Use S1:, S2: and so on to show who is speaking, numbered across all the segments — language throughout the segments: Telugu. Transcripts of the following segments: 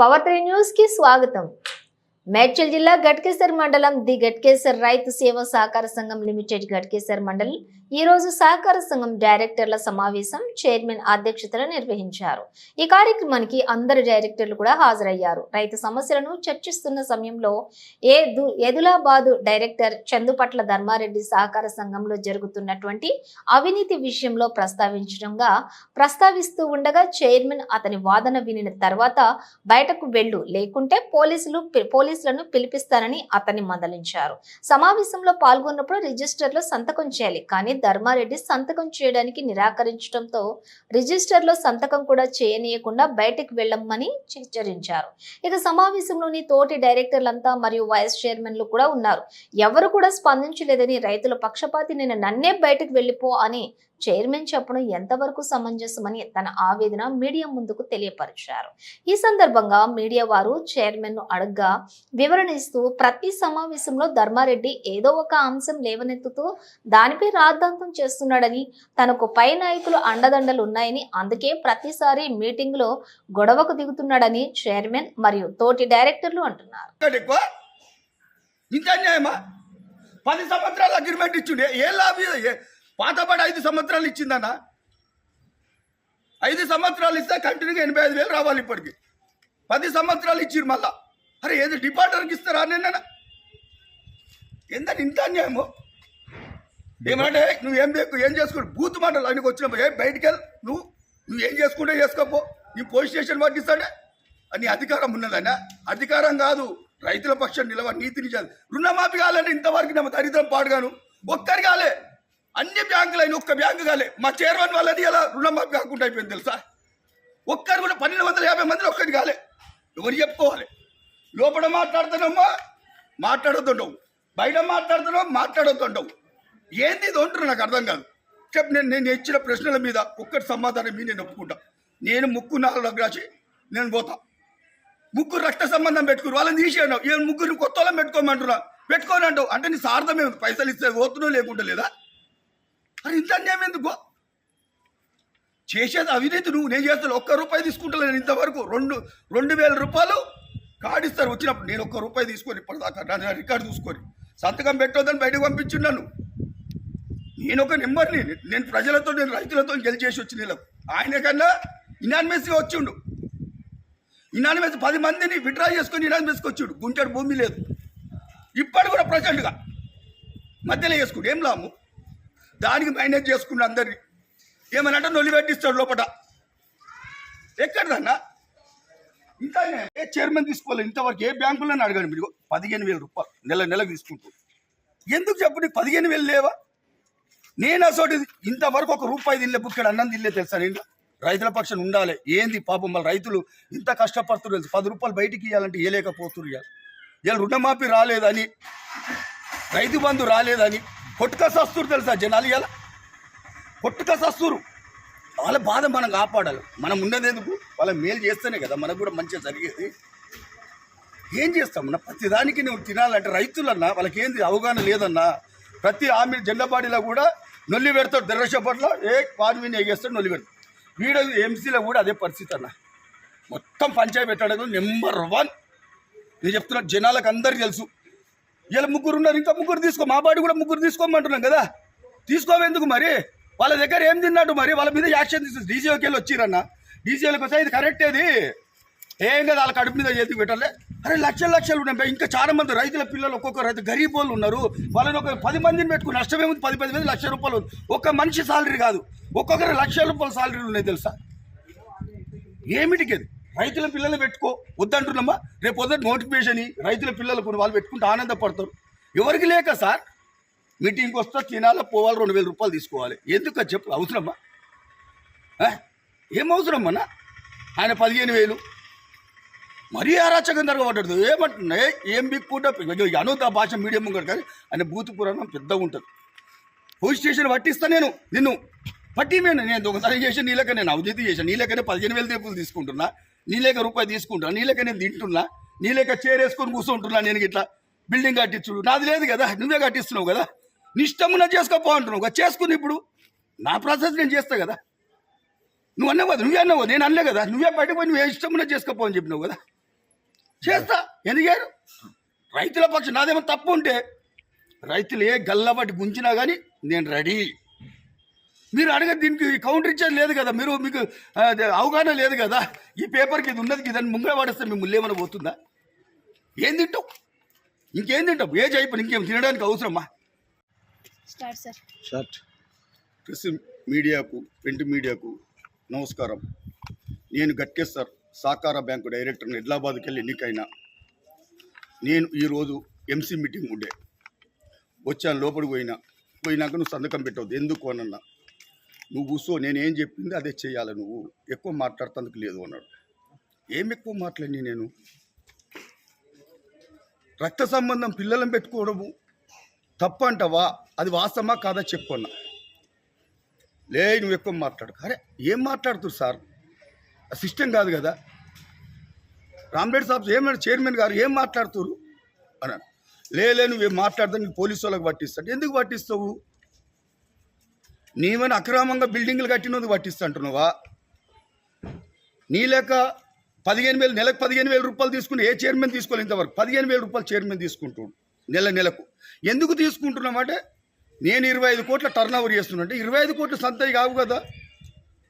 S1: పవర్ త్రీ న్యూస్ కి స్వాగతం మేడ్చల్ జిల్లా గట్కేసర్ మండలం ది గట్కేసర్ రైతు సేవ సహకార సంఘం లిమిటెడ్ గట్కేసర్ మండలి ఈ రోజు సహకార సంఘం డైరెక్టర్ల సమావేశం చైర్మన్ అధ్యక్షతన నిర్వహించారు. ఈ కార్యక్రమానికి అందరు డైరెక్టర్లు కూడా హాజరయ్యారు. రైతు సమస్యలను చర్చిస్తున్న సమయంలో ఏ దు- ఎదులాబాదు డైరెక్టర్ చందుపట్ల ధర్మారెడ్డి సహకార సంఘంలో జరుగుతున్నటువంటి అవినీతి విషయంలో ప్రస్తావించడంగా ప్రస్తావిస్తూ ఉండగా చైర్మన్ అతని వాదన వినిన తర్వాత బయటకు వెళ్ళు లేకుంటే పోలీసులు పోలీసు పోలీసులను పిలిపిస్తానని అతన్ని మందలించారు. సమావేశంలో పాల్గొన్నప్పుడు రిజిస్టర్లో సంతకం చేయాలి. కానీ ధర్మారెడ్డి సంతకం చేయడానికి నిరాకరించడంతో రిజిస్టర్లో సంతకం కూడా చేయనీయకుండా బయటకు వెళ్ళమని హెచ్చరించారు. ఇక సమావేశంలోని తోటి డైరెక్టర్లంతా మరియు వైస్ చైర్మన్లు కూడా ఉన్నారు. ఎవరు కూడా స్పందించలేదని రైతుల పక్షపాతి నేను నన్నే బయటకు వెళ్ళిపో అని చైర్మన్ చెప్పడం ఎంతవరకు సమంజసమని తన ఆవేదన మీడియా ముందుకు తెలియపరిచారు. ఈ సందర్భంగా మీడియా వారు చైర్మన్ను అడగ్గా వివరణ ఇస్తూ ప్రతి సమావేశంలో ధర్మారెడ్డి ఏదో ఒక అంశం లేవనెత్తుతూ దానిపై రాద్ధాంతం చేస్తున్నాడని తనకు పై నాయకులు అండదండలు ఉన్నాయని అందుకే ప్రతిసారి మీటింగ్లో గొడవకు దిగుతున్నాడని చైర్మన్ మరియు తోటి డైరెక్టర్లు అంటున్నారు.
S2: పది సంవత్సరాల అగ్రిమెంట్ ఇచ్చిండే. ఏ లాభం ఏ- ఐదు సంవత్సరాలు ఇచ్చిందన్న? ఐదు సంవత్సరాలు ఇస్తే కంటిన్యూగా ఎనభై ఐదు వేలు రావాలి ఇప్పటికి. పది సంవత్సరాలు ఇచ్చిరు మళ్ళా. అరే ఏది డిపార్ట్మెంట్కి ఇస్తారా నేను ఏందని ఇంత అన్యాయము? ఏమంటే నువ్వు ఏం ఏం చేసుకో బూత్ మాటలు ఆయనకు వచ్చినప్పుడు ఏ బయటికి వెళ్ళి నువ్వు నువ్వు ఏం చేసుకుంటే చేసుకోపో నీ పోలీస్ స్టేషన్ పట్టిస్తాడే? అని అధికారం ఉన్నదన్నా. అధికారం కాదు రైతుల పక్షం నిలవ నీతిని చేయాలి రుణమాఫీ కావాలంటే ఇంతవరకు నమ్మ దరిద్రం పాడుగాను. ఒక్కరి కాలే అన్ని బ్యాంకులు అయిన ఒక్క బ్యాంకు కాలే. మా చైర్మన్ వాళ్ళది ఎలా రుణమాఫీ కాకుండా అయిపోయింది తెలుసా? ఒక్కరు కూడా పన్నెండు వందల యాభై మందిలో ఒక్కటి కాలే. ఎవరు చెప్పుకోవాలి? లోపల మాట్లాడుతున్నామా మాట్లాడుతుంటావు బయట మాట్లాడుతున్నావు మాట్లాడొద్దుండవు ఏంది ఇది అంటున్నా నాకు అర్థం కాదు. చెప్పు నేను నేను ఇచ్చిన ప్రశ్నల మీద ఒక్కటి సమాధానం మీద నేను ఒప్పుకుంటా. నేను ముక్కు నాలుగు రాసి నేను పోతా. ముగ్గురు రక్త సంబంధం పెట్టుకురు వాళ్ళని తీసేయను ఏ ముగ్గురు కొత్త వాళ్ళని పెట్టుకోమంటున్నా? పెట్టుకోని అంటావు అంటే నీ సార్థమే పైసలు ఇస్తే పోతున్నావు లేకుండా లేదా? అరే ఇంత ఎందుకో? చేసేది అవినీతి నువ్వు. నేను చేస్తాను ఒక్క రూపాయి తీసుకుంటలేను ఇంతవరకు. రెండు రెండు వేల రూపాయలు కాడిస్తారు వచ్చినప్పుడు నేను ఒక్క రూపాయి తీసుకొని ఇప్పటిదాకా నా రికార్డు చూసుకొని సంతకం పెట్టొద్దని బయటకు పంపించున్నాను నేను ఒక నెంబర్ని నేను ప్రజలతో నేను రైతులతో గెలిచేసి వచ్చి నీళ్ళకు ఆయన కన్నా ఇనానిమస్గా వచ్చిండు. ఇనానిమస్ పది మందిని విడ్రా చేసుకొని ఇనానిమస్కి వచ్చిండు. గుంటడు భూమి లేదు. ఇప్పటి కూడా ప్రజెంట్గా మధ్యలో చేసుకుండు ఏం లాము దానికి మేనేజ్ చేసుకున్న అందరినీ. ఏమనంటే నొలి పెట్టిస్తాడు లోపల ఎక్కడదన్నా? ఇంకా ఏ చైర్మన్ తీసుకోవాలి? ఇంతవరకు ఏ బ్యాంకులను అడగండి మీరు. పదిహేను వేల రూపాయలు నెల నెలకు తీసుకుంటూ. ఎందుకు చెప్పు నీకు పదిహేను వేలు లేవా? నేను అసలు ఇంతవరకు ఒక రూపాయి తినలే బుక్కడ అన్నం తినలే తెలుసా నేను రైతుల పక్షం ఉండాలి. ఏంది పాపం వాళ్ళ రైతులు ఇంత కష్టపడుతున్నారు పది రూపాయలు బయటికి ఇవ్వాలంటే ఇవ్వలేకపోతున్నారు వీళ్ళు రుణమాఫీ రాలేదని రైతు బంధు రాలేదని కొట్టుక సస్తురు తెలుసా జనాలు ఇవాళ కొట్టుక సస్తురు వాళ్ళ బాధ మనం కాపాడాలి. మనం ఉండేది ఎందుకు? వాళ్ళ మేలు చేస్తేనే కదా మనకు కూడా మంచిగా జరిగేది. ఏం చేస్తాం? ప్రతిదానికి ప్రతి దానికి నువ్వు తినాలంటే రైతులన్నా వాళ్ళకి ఏంది అవగాహన లేదన్నా. ప్రతి ఆమె జెండపాడిలో కూడా నొల్లి పెడతాడు. దర్శపట్ల ఏ పార్వీని ఎగేస్తాడు నొల్లి పెడతాడు. వీడ ఎంసీలో కూడా అదే పరిస్థితి అన్న. మొత్తం పంచాయతీ పెట్టడం. Number one. నేను చెప్తున్నా జనాలకు అందరికీ తెలుసు. ఇలా ముగ్గురు ఉన్నారు. ఇంకా ముగ్గురు తీసుకో. మా బాడీ కూడా ముగ్గురు తీసుకోమంటున్నాం కదా. తీసుకోవెందుకు మరి? వాళ్ళ దగ్గర ఏం తిన్నట్టు మరి? వాళ్ళ మీద యాక్షన్ తీసు డీజీఓకి వెళ్ళి వచ్చిరన్న డీజీఓకి వస్తే ఇది కరెక్ట్ ఇది ఏం కదా వాళ్ళ కడుపు మీద చేతికి పెట్టలే. అరే లక్షలు లక్షలు ఉన్నాయి ఇంకా చాలా మంది రైతుల పిల్లలు ఒక్కొక్క రైతు గరీబ్ వాళ్ళు ఉన్నారు. వాళ్ళని ఒక పది మందిని పెట్టుకుని నష్టమేముంది పది పది మంది లక్ష రూపాయలు ఉంది. ఒక్క మనిషి సాలరీ కాదు. ఒక్కొక్కరు లక్ష రూపాయల సాలరీలు ఉన్నాయి తెలుసా? ఏమిటికి అది రైతుల పిల్లలు పెట్టుకో. వద్దంటున్నామా? రేపు వద్ద నోటిఫికేషన్ రైతుల పిల్లలకు వాళ్ళు పెట్టుకుంటే ఆనందపడతారు. ఎవరికి లేక సార్? మీటింగ్కి వస్తే తినాలా పోవాలి రెండు వేల రూపాయలు తీసుకోవాలి. ఎందుకు అది చెప్పు అవసరమ్మా ఏం అవసరం నా ఆయన పదిహేను వేలు. మరీ అరాచకం జరగబడ్డదు ఏమంటున్నా? ఏం బిక్కుంటా అనూత భాష మీడియం ముంగడు కానీ ఆయన భూత పురాణం పెద్దగా ఉంటుంది. పోలీస్ స్టేషన్ పట్టిస్తా నేను నిన్ను. పట్టి నేను నేను ఒకసారి చేసి నీలక నేను అవినీతి చేశాను నీలకనే పదిహేను వేల తీపులు తీసుకుంటున్నా. నీలేక రూపాయి తీసుకుంటున్నా. నీలేక నేను తింటున్నా. నీలేక చేరేసుకొని కూర్చుంటున్నా నేను ఇట్లా. బిల్డింగ్ కట్టించుడు. నాది లేదు కదా నువ్వే కట్టిస్తున్నావు కదా. నీ ఇష్టమున్నా చేసుకోపో అంటున్నావు. చేసుకుని ఇప్పుడు. నా ప్రాసెస్ నేను చేస్తా కదా. నువ్వు అన్నావు కదా నువ్వే అన్నావు నేను అనలే కదా. నువ్వే బయటకు పోయి నువ్వు ఇష్టమున్నా చేసుకోపో అని చెప్పినావు కదా. చేస్తా. ఎందుకారు రైతుల పక్షం నాదేమో తప్పు ఉంటే రైతులు ఏ గల్లబట్టి గుంచినా కానీ నేను రెడీ. మీరు అడగ దీనికి కౌంటర్ ఇచ్చేది లేదు కదా. మీరు మీకు అవగాహన లేదు కదా. ఈ పేపర్కి ఇది ఉన్నది ఇదని ముంగ పడేస్తే మిమ్మల్ని ఏమైనా పోతుందా? ఏం తింటావు? ఇంకేం తింటావు? ఏజ్ అయిపోయి ఇంకేం తినడానికి అవసరమా?
S3: Start sir.
S4: షర్ట్
S2: ప్రెస్ మీడియాకు ప్రింట్ మీడియాకు నమస్కారం. నేను గట్కేశ్వర్ సహకార బ్యాంకు డైరెక్టర్ని హైదరాబాద్కి వెళ్ళి ఎన్నికైనా. నేను ఈరోజు ఎంసీ మీటింగ్ ఉండే. వచ్చాను లోపలికి పోయినా. పోయినాక నువ్వు సంతకం పెట్టవద్దు. ఎందుకు అనన్నా నువ్వు కూర్చో నేను ఏం చెప్పింది అదే చేయాలి నువ్వు. ఎక్కువ మాట్లాడుతందుకు లేదు అన్నాడు. ఏమి ఎక్కువ మాట్లాడి నేను? రక్త సంబంధం పిల్లలను పెట్టుకోవడము తప్పు అంటావా అది వాస్తవమా కాదా చెప్పు అన్నా. లే నువ్వు ఎక్కువ మాట్లాడు అరే ఏం మాట్లాడుతున్నారు సార్? సిస్టమ్ కాదు కదా. రాంబేడ్ సాబ్ ఏమన్నా చైర్మన్ గారు ఏం మాట్లాడుతున్నారు అన్నాడు. లేలే నువ్వు నువ్వేం మాట్లాడదా నీకు పోలీసు వాళ్ళకి పట్టిస్తాడు ఎందుకు పట్టిస్తావు? నీవని అక్రమంగా బిల్డింగ్లు కట్టినందుకు పట్టిస్తుంటున్నావా? నీ లేక పదిహేను వేలు నెలకు పదిహేను వేల రూపాయలు తీసుకుని ఏ చైర్మన్ తీసుకోవాలి ఇంతవరకు? పదిహేను వేల రూపాయలు చైర్మన్ తీసుకుంటాడు. నెల నెలకు. ఎందుకు తీసుకుంటున్నామంటే నేను ఇరవై ఐదు కోట్ల టర్న్ ఓవర్ చేస్తున్నానంటే ఇరవై ఐదు కోట్ల సంతయి కావు కదా.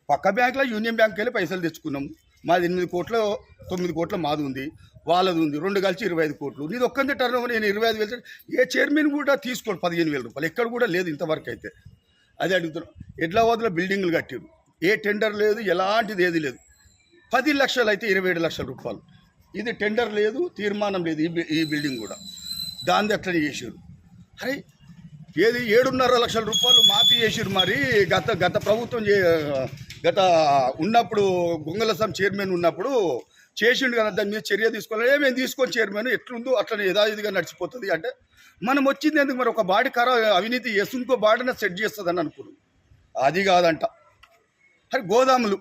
S2: పక్క బ్యాంకులో యూనియన్ బ్యాంక్కి వెళ్ళి పైసలు తెచ్చుకున్నాం మాది ఎనిమిది కోట్ల తొమ్మిది కోట్ల మాది ఉంది. వాళ్ళది ఉంది. రెండు కలిసి ఇరవై ఐదు కోట్లు. నీది ఒక్కందే టర్న్ ఓవర్ నేను ఇరవై ఐదు వేలు ఏ చైర్మన్ కూడా తీసుకోడు పదిహేను వేల రూపాయలు. ఎక్కడ కూడా లేదు ఇంతవరకు అయితే. అదే అడుగుతున్నాం. ఎడ్లవాదులో బిల్డింగ్లు కట్టారు. ఏ టెండర్ లేదు ఎలాంటిది ఏది లేదు. పది లక్షలు అయితే ఇరవై ఏడు లక్షల రూపాయలు. ఇది టెండర్ లేదు తీర్మానం లేదు ఈ ఈ బిల్డింగ్ కూడా. దాన్ని అట్లనే చేసారు అరే ఏది ఏడున్నర లక్షల రూపాయలు మాఫీ చేసారు మరి. గత గత ప్రభుత్వం చే గత ఉన్నప్పుడు గొంగలసం చైర్మన్ ఉన్నప్పుడు చేసిండు కదా దాని మీద చర్య తీసుకోవాలి ఏమేమి తీసుకొని చైర్మన్ ఎట్లుందో అట్లనే యథావిధిగా నడిచిపోతుంది అంటే మనం వచ్చింది ఎందుకు మరి? ఒక బాడీ కర అవినీతి చేసి ఇంకో సెట్ చేస్తుందని అనుకున్నాం. అది కాదంట. అరే గోదాములు.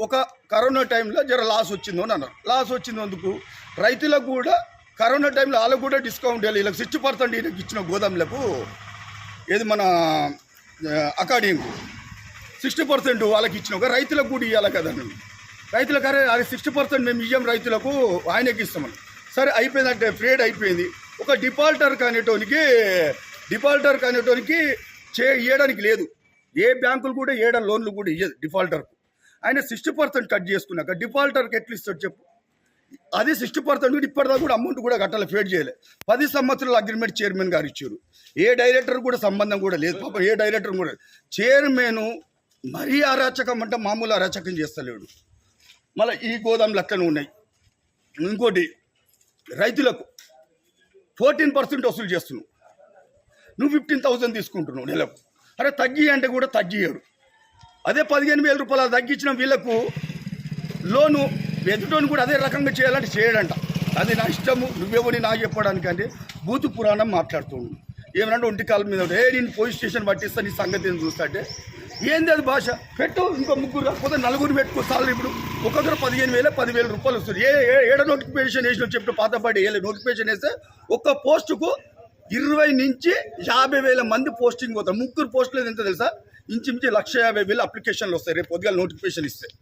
S2: ఒక కరోనా టైంలో జర లాస్ వచ్చిందో అని అన్నారు. లాస్ అందుకు రైతులకు కూడా కరోనా టైంలో వాళ్ళకు కూడా డిస్కౌంట్ ఇవ్వాలి. వీళ్ళకి సిక్స్టీ పర్సెంట్ వీళ్ళకి ఇచ్చిన గోదాములకు ఏది మన అకాడమీకు సిక్స్టీ పర్సెంట్ వాళ్ళకి ఇచ్చిన ఒక రైతులకు కూడా ఇవ్వాలి కదా రైతులకు అరే అది సిక్స్టీ పర్సెంట్ మేము ఇయ్యం రైతులకు ఆయనకి ఇస్తామని సరే అయిపోయిందంటే ఫ్రేడ్ అయిపోయింది. ఒక డిఫాల్టర్ కానిటోనికి డిఫాల్టర్ కానిటోనికి చే ఇవ్వడానికి లేదు. ఏ బ్యాంకులు కూడా ఏడా లోన్లు కూడా ఇయ్యదు డిఫాల్టర్కు. ఆయన సిక్స్టీ పర్సెంట్ కట్ చేసుకున్నాక డిఫాల్టర్కి ఎట్లు ఇస్తాడు చెప్పు? అది సిక్స్టీ పర్సెంట్ కూడా ఇప్పటిదాకా కూడా అమౌంట్ కూడా కట్టాలి ఫేడ్ చేయలే. పది సంవత్సరాల అగ్రిమెంట్ చైర్మన్ గారు ఇచ్చారు. ఏ డైరెక్టర్ కూడా సంబంధం కూడా లేదు. పాప ఏ డైరెక్టర్ కూడా చైర్మన్ మరీ అరాచకం అంటే మామూలు అరాచకం చేస్తలేడు. మళ్ళీ ఈ గోదాములు అట్లనే ఉన్నాయి. ఇంకోటి రైతులకు ఫోర్టీన్ పర్సెంట్ వసూలు చేస్తున్నావు నువ్వు ఫిఫ్టీన్ థౌసండ్ తీసుకుంటున్నావు నెలకు. అరే తగ్గి అంటే కూడా తగ్గియడు అదే పదిహేను వేల రూపాయలు తగ్గించిన వీళ్ళకు లోను ఎదుటోని కూడా అదే రకంగా చేయాలంటే చేయడంట. అది నా ఇష్టము నువ్వెవని నాకు చెప్పడానికంటే బూతు పురాణం మాట్లాడుతుండు ఏమంటే ఒంటి కాలం మీద ఏ నేను పోలీస్ స్టేషన్ పట్టిస్తా నీ సంగతి ఏం చూస్తాంటే ఏంది అది భాష? పెట్టు ఇంకో ముగ్గురు కాకపోతే నలుగురు పెట్టుకో చాలు ఇప్పుడు. ఒక్కొక్కరు పదిహేను వేల పదివేల రూపాయలు వస్తుంది. ఏ ఏ- ఏడ నోటిఫికేషన్ వేసిన చెప్పి పాతపాటి ఏ నోటిఫికేషన్ వేస్తే ఒక్క పోస్టుకు ఇరవై నుంచి యాభై వేల మంది పోస్టింగ్ పోతారు. ముగ్గురు పోస్టులు ఎంత తెలుసా? ఇంచుమించి లక్ష యాభై వేలు అప్లికేషన్లు వస్తాయి. రేపు పొద్దుగా నోటిఫికేషన్ ఇస్తే.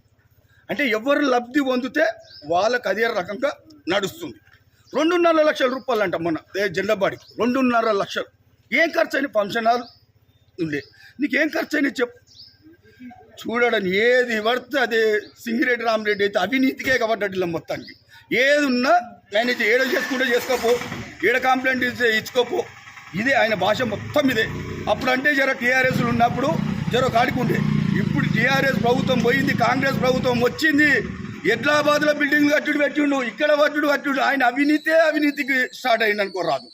S2: అంటే ఎవరు లబ్ధి పొందితే వాళ్ళకి అదే రకంగా నడుస్తుంది. రెండున్నర లక్షల రూపాయలు అంట మొన్న ఏ రెండున్నర లక్షలు. ఏం ఖర్చు అయిన ఫంక్షన్ హాల్ ఉండే. నీకేం ఖర్చు అయినా చెప్పు. చూడడం ఏది పడితే అదే సింగిరెడ్డి రామరెడ్డి అయితే అవినీతికే కాబట్టి మొత్తానికి. ఏది ఉన్నా ఆయన ఏడ చేసుకుంటే చేసుకోపో. ఏడ కంప్లైంట్ ఇస్తే ఇచ్చుకోపో. ఇదే ఆయన భాష మొత్తం ఇదే. అప్పుడంటే జర టీఆర్ఎస్లు ఉన్నప్పుడు జర కాడికి ఉండే. ఇప్పుడు టీఆర్ఎస్ ప్రభుత్వం పోయింది కాంగ్రెస్ ప్రభుత్వం వచ్చింది. ఎడ్లాబాద్లో బిల్డింగ్ కట్టుడు పెట్టిండు ఇక్కడ కట్టుడు కట్టుడు. ఆయన అవినీతే అవినీతికి స్టార్ట్ అయింది అనుకోరాదు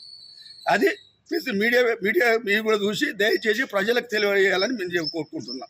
S2: అది మీడియా మీడియా మీరు కూడా చూసి దయచేసి ప్రజలకు తెలియజేయాలని మేము కోరుకుంటున్నాం